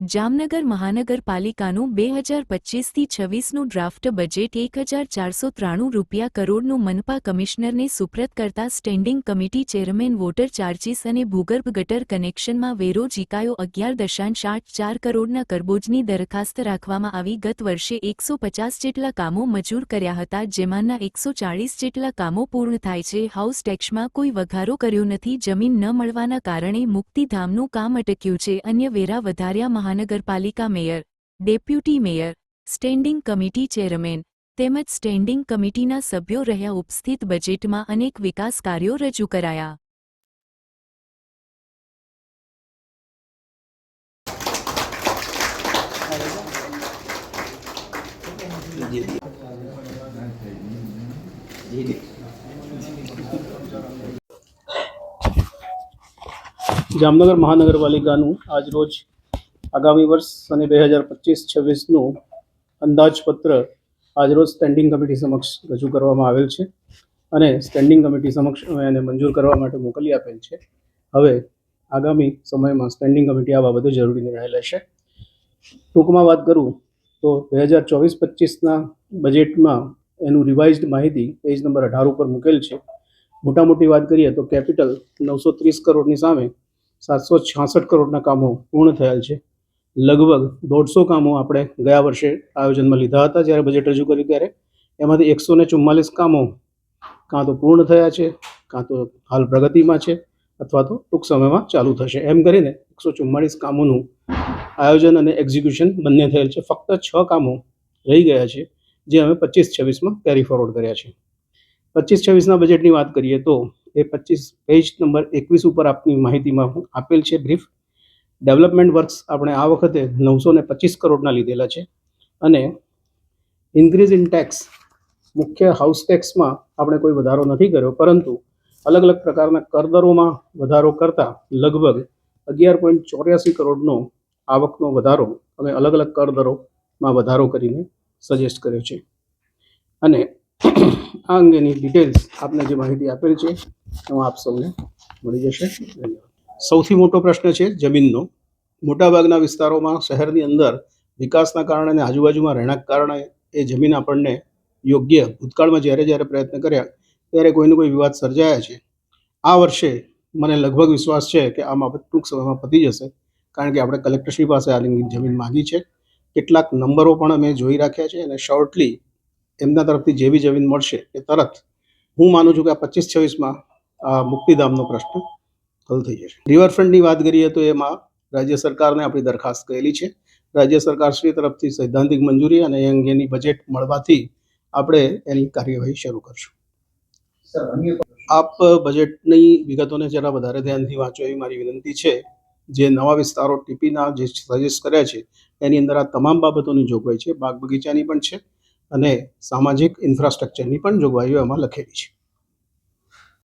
જામનગર મહાનગરપાલિકાનું બે હજાર પચીસથી છવ્વીસનું ડ્રાફ્ટ બજેટ એક હજાર ચારસો ત્રાણું રૂપિયા કરોડનું મનપા કમિશનરને સુપ્રત કરતા standing committee chairman water charges અને ભૂગર્ભ ગટર કનેક્શનમાં વેરો ઝીકાયો અગિયાર દશાંશ આઠ ચાર કરોડના કરબોજની દરખાસ્ત રાખવામાં આવી. ગત વર્ષે એકસો પચાસ જેટલા કામો મજૂર કર્યા હતા, જેમાંના એકસો ચાળીસ જેટલા કામો પૂર્ણ થાય છે. હાઉસ ટેક્સમાં કોઈ વઘારો કર્યો નથી. જમીન ન મળવાના કારણે મુક્તિધામનું કામ અટક્યું છે. અન્ય વેરા વધાર્યા મહાનગરપાલિકા mayor deputy mayor standing committee chairman તેમજ સ્ટેન્ડિંગ કમિટીના સભ્યો રહ્યા ઉપસ્થિત બજેટમાં અનેક વિકાસ કાર્યો રજૂ કરાયા. જામનગર મહાનગરપાલિકાનું આજરોજ આગામી વર્ષ અને બે હજાર પચીસ છવ્વીસનું અંદાજપત્ર આજરોજ સ્ટેન્ડિંગ કમિટી સમક્ષ રજૂ કરવામાં આવેલ છે અને સ્ટેન્ડિંગ કમિટી સમક્ષ અમે એને મંજૂર કરવા માટે મોકલી આપેલ છે. હવે આગામી સમયમાં સ્ટેન્ડિંગ કમિટી આ બાબતે જરૂરી નિર્ણય લેશે. ટૂંકમાં વાત કરું તો બે હજાર ચોવીસ પચીસના બજેટમાં એનું રિવાઇઝડ માહિતી પેજ નંબર અઢાર ઉપર મૂકેલ છે. મોટા મોટી વાત કરીએ તો કેપિટલ નવસો ત્રીસ કરોડની સામે સાતસો છાસઠ કરોડના કામો પૂર્ણ થયેલ છે. લગભગ દોઢસો કામો આપણે ગયા વર્ષે આયોજનમાં લીધા હતા જ્યારે બજેટ રજૂ કર્યું ત્યારે. એમાંથી એકસો ને ચુમ્માલીસ કામો કાં તો પૂર્ણ થયા છે, કાં તો હાલ પ્રગતિમાં છે, અથવા તો ટૂંક સમયમાં ચાલુ થશે. એમ કરીને એકસો ચુમ્માલીસ કામોનું આયોજન અને એક્ઝિક્યુશન બંને થયેલ છે. ફક્ત છ કામો રહી ગયા છે, જે અમે પચીસ છવ્વીસમાં કેરી ફોરવર્ડ કર્યા છે. પચીસ છવ્વીસના બજેટની વાત કરીએ તો એ પચીસ પેજ નંબર એકવીસ ઉપર આપની માહિતીમાં આપેલ છે બ્રીફ ડેવલપમેન્ટ વર્ક્સ આપણે આ વખતે નવસો ને પચીસ કરોડના લીધેલા છે. અને ઇન્ક્રીઝ ઇન ટેક્સ મુખ્ય હાઉસ ટેક્સમાં આપણે કોઈ વધારો નથી કર્યો, પરંતુ અલગ અલગ પ્રકારના કરદરોમાં વધારો કરતાં લગભગ અગિયાર પોઈન્ટ ચોર્યાસી કરોડનો આવકનો વધારો અમે અલગ અલગ કરદરોમાં વધારો કરીને સજેસ્ટ કર્યો છે. અને આ અંગેની ડિટેલ્સ આપને જે માહિતી આપેલ છે, એમાં આપ સૌને મળી જશે. ધન્યવાદ. સૌથી મોટો પ્રશ્ન છે જમીનનો. મોટાભાગના વિસ્તારોમાં શહેરની અંદર વિકાસના કારણે અને આજુબાજુમાં રહેણાંક કારણે એ જમીન આપણને યોગ્ય ભૂતકાળમાં જ્યારે જ્યારે પ્રયત્ન કર્યા ત્યારે કોઈને કોઈ વિવાદ સર્જાયા છે. આ વર્ષે મને લગભગ વિશ્વાસ છે કે આ બાબત ટૂંક સમયમાં પતી જશે, કારણ કે આપણે કલેક્ટરશ્રી પાસે આ જમીન માગી છે. કેટલાક નંબરો પણ અમે જોઈ રાખ્યા છે અને શોર્ટલી એમના તરફથી જેવી જમીન મળશે એ તરત હું માનું છું કે આ પચીસ છવ્વીસમાં આ મુક્તિધામનો પ્રશ્ન હલ થઈ જશે. રિવરફ્રન્ટની વાત કરીએ તો એમાં રાજ્ય સરકારને આપણી દરખાસ્ત કરેલી છે. રાજ્ય સરકારશ્રી તરફથી સૈદ્ધાંતિક મંજૂરી અને એ અંગેની બજેટ મળવાથી આપણે એની કાર્યવાહી શરૂ કરશું. આપ બજેટની વિગતોને જરા વધારે ધ્યાનથી વાંચો એવી મારી વિનંતી છે. જે નવા વિસ્તારો ટીપીના જે સજેસ્ટ કર્યા છે એની અંદર આ તમામ બાબતોની જોગવાઈ છે. બાગ બગીચાની પણ છે અને સામાજિક ઇન્ફ્રાસ્ટ્રક્ચરની પણ જોગવાઈઓ એમાં લખેલી છે.